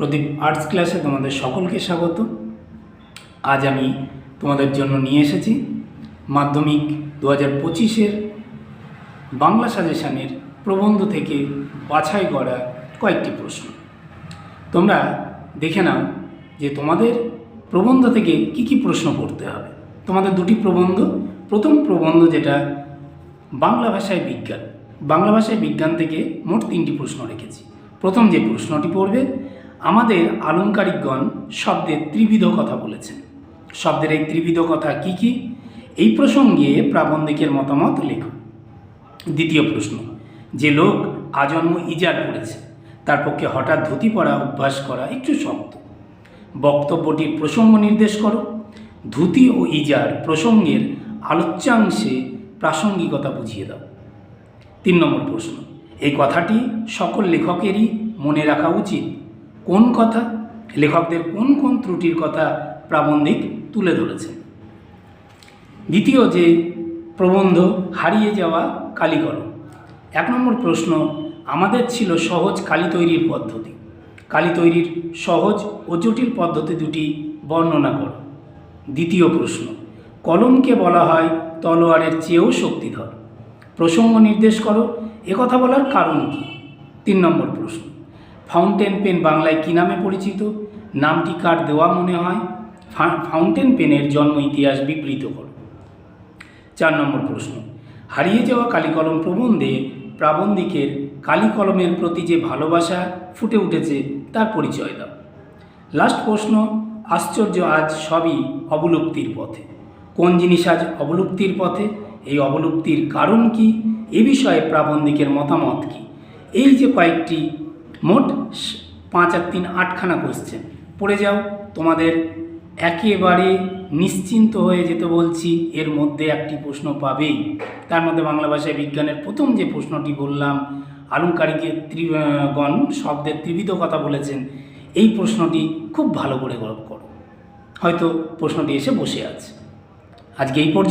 প্রদীপ arts ক্লাসে তোমাদের সকলকে স্বাগত। আজ আমি তোমাদের জন্য নিয়ে এসেছি মাধ্যমিক দু হাজার পঁচিশের বাংলা সাজেশানের প্রবন্ধ থেকে বাছাই করা কয়েকটি প্রশ্ন। তোমরা দেখে নাও যে তোমাদের প্রবন্ধ থেকে কি কি প্রশ্ন পড়তে হবে। তোমাদের দুটি প্রবন্ধ। প্রথম প্রবন্ধ যেটা বাংলা ভাষায় বিজ্ঞান। বাংলা ভাষায় বিজ্ঞান থেকে মোট তিনটি প্রশ্ন রেখেছি। প্রথম যে প্রশ্নটি পড়বে আমাদের আলংকারিকগণ শব্দের ত্রিবিধ কথা বলেছেন। শব্দের এই ত্রিবিধ কথা কি কি? এই প্রসঙ্গে প্রাবন্ধিকের মতামত লেখো। দ্বিতীয় প্রশ্ন, যে লোক আজন্ম ইজার পড়েছে, তার পক্ষে হঠাৎ ধুতি পরা অভ্যাস করা একটু শক্ত। বক্তব্যটির প্রসঙ্গ নির্দেশ করো। ধুতি ও ইজার প্রসঙ্গের আলোচ্যাংশে প্রাসঙ্গিকতা বুঝিয়ে দাও। তিন নম্বর প্রশ্ন, এই কথাটি সকল লেখকেরই মনে রাখা উচিত। কোন কথা? লেখকদের কোন কোন ত্রুটির কথা প্রাবন্ধিক তুলে ধরেছে? দ্বিতীয় যে প্রবন্ধ হারিয়ে যাওয়া কালীকলম এক নম্বর প্রশ্ন, আমাদের ছিল সহজ কালি তৈরির পদ্ধতি। কালি তৈরির সহজ ও জটিল পদ্ধতি দুটি বর্ণনা করো। দ্বিতীয় প্রশ্ন, কলমকে বলা হয় তলোয়ারের চেয়েও শক্তিধর। প্রসঙ্গ নির্দেশ করো একথা বলার কারণ কী? তিন নম্বর প্রশ্ন ফাউন্টেন পেন বাংলায় কী নামে পরিচিত? নামটি কার দেওয়া মনে হয়? ফাউন্টেন পেনের জন্ম ইতিহাস বিবৃত কর। চার নম্বর প্রশ্ন। হারিয়ে যাওয়া কালিকলম প্রবন্ধে প্রাবন্ধিকের কালিকলমের প্রতি যে ভালোবাসা ফুটে উঠেছে, তার পরিচয় দাও। লাস্ট প্রশ্ন, আশ্চর্য আজ সবই অবলুপ্তির পথে। কোন জিনিস আজ অবলুপ্তির পথে? এই অবলুপ্তির কারণ কি? এ বিষয়ে প্রাবন্ধিকের মতামত কি? এই যে কয়েকটি মোট পাঁচ আর তিন আটখানা কোশ্চেন পড়ে যাও তোমাদের একেবারে নিশ্চিন্ত হয়ে যেতে বলছি এর মধ্যে একটি প্রশ্ন পাবেই। তার মধ্যে বাংলা ভাষায় বিজ্ঞানের প্রথম যে প্রশ্নটি বললাম আলংকারিকের ত্রি আহ, গণ শব্দের ত্রিবিধ কথা বলেছেন এই প্রশ্নটি খুব ভালো করে গল্প করো। হয়তো প্রশ্নটি এসে বসে আছে। আজকে এই পর্যন্ত